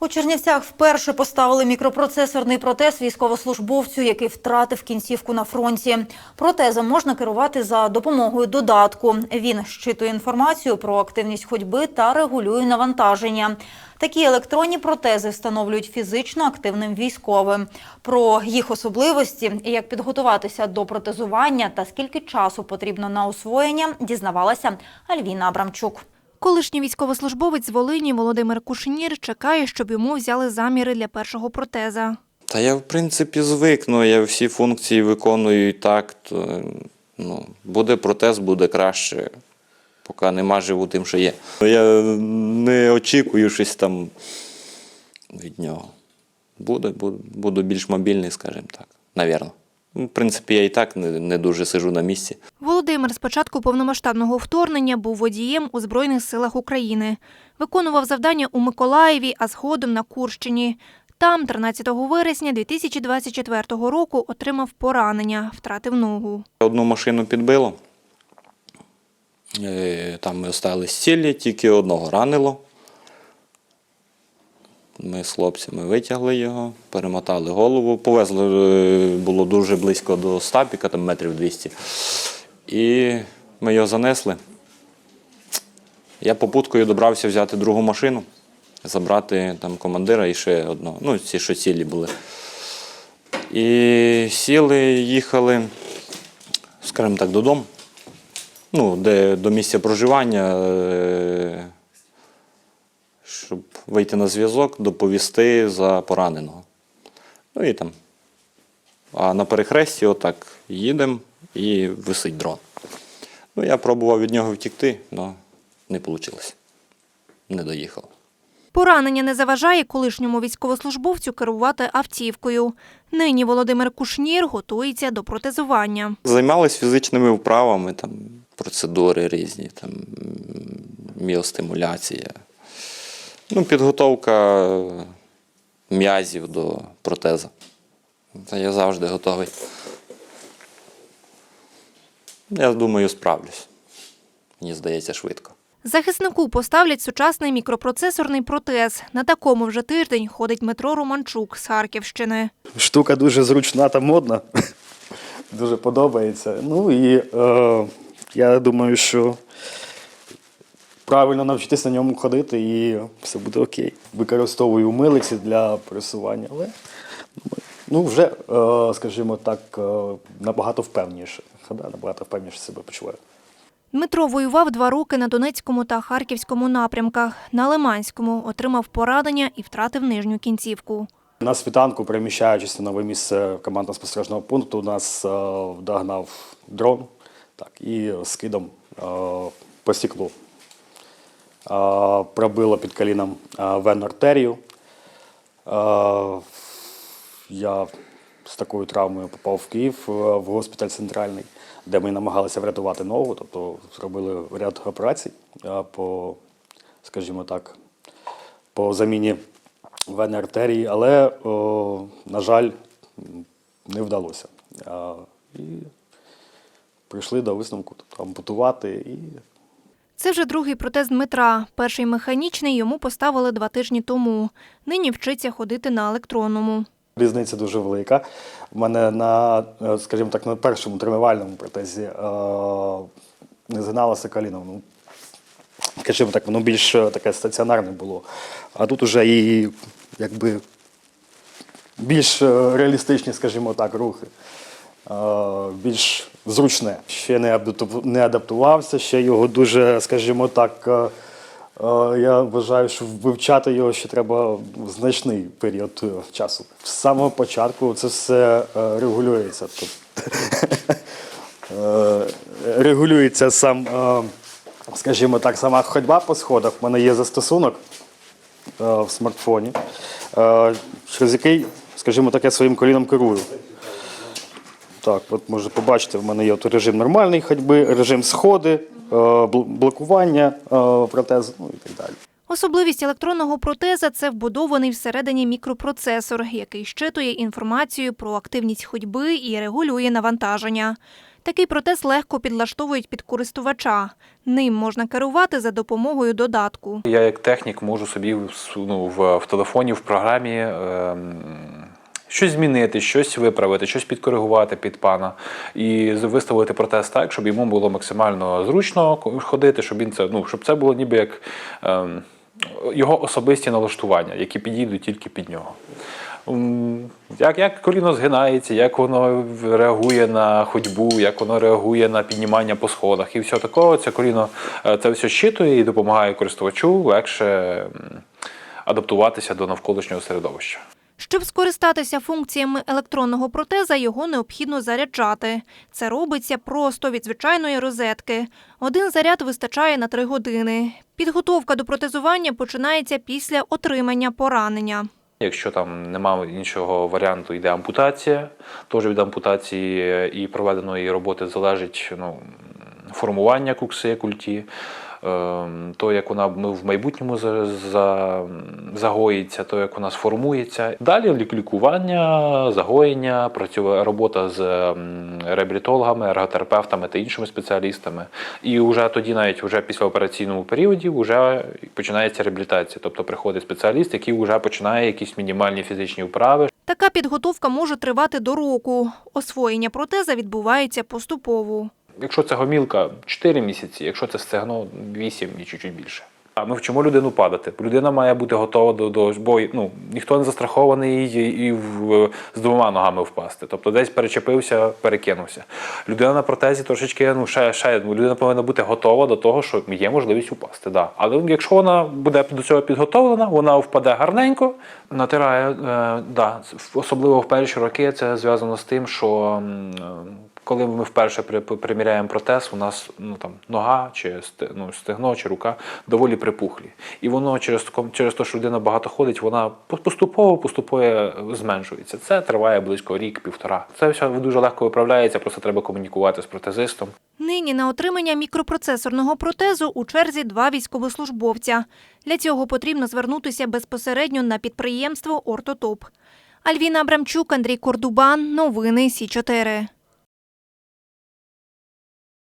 У Чернівцях вперше поставили мікропроцесорний протез військовослужбовцю, який втратив кінцівку на фронті. Протезом можна керувати за допомогою додатку. Він щитує інформацію про активність ходьби та регулює навантаження. Такі електронні протези встановлюють фізично активним військовим. Про їх особливості як підготуватися до протезування та скільки часу потрібно на освоєння, дізнавалася Альвіна Абрамчук. Колишній військовослужбовець з Волині Володимир Кушнір чекає, щоб йому взяли заміри для першого протеза. Та я, в принципі, звикну, я всі функції виконую і так. То, ну, буде протез, буде краще. Поки нема, живу тим, що є. Я не очікую щось там від нього. Буде, буду, буду більш мобільний, скажімо так, навірно. Ну, В принципі, я і так не, дуже сижу на місці. Володимир з початку повномасштабного вторгнення був водієм у Збройних силах України. Виконував завдання у Миколаєві, а згодом на Курщині. Там, 13 вересня 2024 року, отримав поранення, втратив ногу. Одну машину підбило. Е, Там ми остались цілі, тільки одного ранило. Ми з хлопцями витягли його, перемотали голову, повезли, е, було дуже близько до стапіка, там метрів 200. І ми його занесли. Я попуткою добрався взяти другу машину, забрати там командира і ще одного. Ну, ці, що цілі були. І сіли, їхали, скажімо так, додому. Ну, де до місця проживання, е, щоб вийти на зв'язок, доповісти за пораненого. Ну і там. А на перехресті отак їдемо і висить дрон. Ну, я пробував від нього втікти, але не вийшло. Не доїхав. Поранення не заважає колишньому військовослужбовцю керувати автівкою. Нині Володимир Кушнір готується до протезування. Займалися фізичними вправами, там, процедури різні, там, міостимуляція. Ну, підготовка м'язів до протеза. Та я завжди готовий. Я думаю, справлюсь. Мені здається, швидко. Захиснику поставлять сучасний мікропроцесорний протез. На такому вже тиждень ходить Дмитро Романчук з Харківщини. Штука дуже зручна та модна. Дуже подобається. Ну і е, я думаю, що правильно навчитися на ньому ходити і все буде окей. Використовую милиці для пресування, але ну, вже, е, скажімо так, е, набагато впевніше. Хода, набагато впевніше себе почуваю. Дмитро воював два роки на Донецькому та Харківському напрямках. На Лиманському отримав поранення і втратив нижню кінцівку. На світанку, переміщаючись на нове місце командно-спостережного пункту, нас е, вдогнав дрон так, і скидом по стеклу. Пробило під коліном венну артерію. Я з такою травмою попав в Київ е, в госпіталь центральний, де ми намагалися врятувати ногу, тобто зробили ряд операцій по, скажімо так, по заміні вени артерії, але, на жаль, не вдалося. І прийшли до висновку тобто, ампутувати і Це вже другий протез Дмитра. Перший механічний йому поставили два тижні тому. Нині вчиться ходити на електронному. Різниця дуже велика. У мене на, е, скажімо так, на першому тренувальному протезі е, не згиналося коліно. Ну, скажімо так, воно більш е, таке стаціонарне було. А тут уже і якби більш е, реалістичні, скажімо так, рухи. Е, Більш зручне. Ще не адапту- не адаптувався, ще його дуже, скажімо так, е, е, я вважаю, що вивчати його ще треба значний період часу. З самого початку це все регулюється. Регулюється сам, скажімо так, сама ходьба по сходах. У мене є застосунок в смартфоні, через який, скажімо так, я своїм коліном керую. Так, от можете побачити, в мене є от режим нормальної ходьби, режим сходи, е, блокування е, протезу, ну і так далі. Особливість електронного протеза це вбудований всередині мікропроцесор, який щитує інформацію про активність ходьби і регулює навантаження. Такий протез легко підлаштовують під користувача. Ним можна керувати за допомогою додатку. Я як технік можу собі в- ну, в, в телефоні, в програмі ем, щось змінити, щось виправити, щось підкоригувати під пана і виставити протез так, щоб йому було максимально зручно ходити, щоб він це, ну, щоб це було ніби як ем, його особисті налаштування, які підійдуть тільки під нього. Як, як коліно згинається, як воно реагує на ходьбу, як воно реагує на піднімання по сходах і все такого, це коліно е, це все щитує і допомагає користувачу легше адаптуватися до навколишнього середовища. Щоб скористатися функціями електронного протеза, його необхідно заряджати. Це робиться просто від звичайної розетки. Один заряд вистачає на три години. Підготовка до протезування починається після отримання поранення. Якщо там немає іншого варіанту, йде ампутація. Теж від ампутації і проведеної роботи залежить ну, формування кукси, культі. Ем, То, як вона в майбутньому за, за, загоїться, то як вона сформується. Далі лікування, загоєння, працює робота з ем, реабілітологами, ерготерапевтами та іншими спеціалістами. І вже тоді, навіть вже після операційному періоді, вже починається реабілітація. Тобто приходить спеціаліст, який вже починає якісь мінімальні фізичні вправи, Така підготовка може тривати до року. Освоєння протеза відбувається поступово. Якщо це гомілка 4 місяці, якщо це стегно 8 і чуть-чуть більше. Ми вчимо людину падати. Людина має бути готова до, до бо ну, ніхто не застрахований і, і в, з двома ногами впасти. Тобто десь перечепився, перекинувся. Людина на протезі трошечки, ну ще, ще ну, людина повинна бути готова до того, що є можливість упасти. Да. Але якщо вона буде до цього підготовлена, вона впаде гарненько, натирає. Е, да, особливо в перші роки це зв'язано з тим, що. е, коли ми вперше при- приміряємо протез, у нас ну, там, нога чи ну, стегно чи рука доволі припухлі. І воно через, через те, що людина багато ходить, вона поступово поступово зменшується. Це триває близько рік-півтора. Це все дуже легко виправляється, просто треба комунікувати з протезистом. Нині на отримання мікропроцесорного протезу у черзі два військовослужбовця. Для цього потрібно звернутися безпосередньо на підприємство «Ортотоп». Альвіна Абрамчук, Андрій Кордубан. Новини Сі 4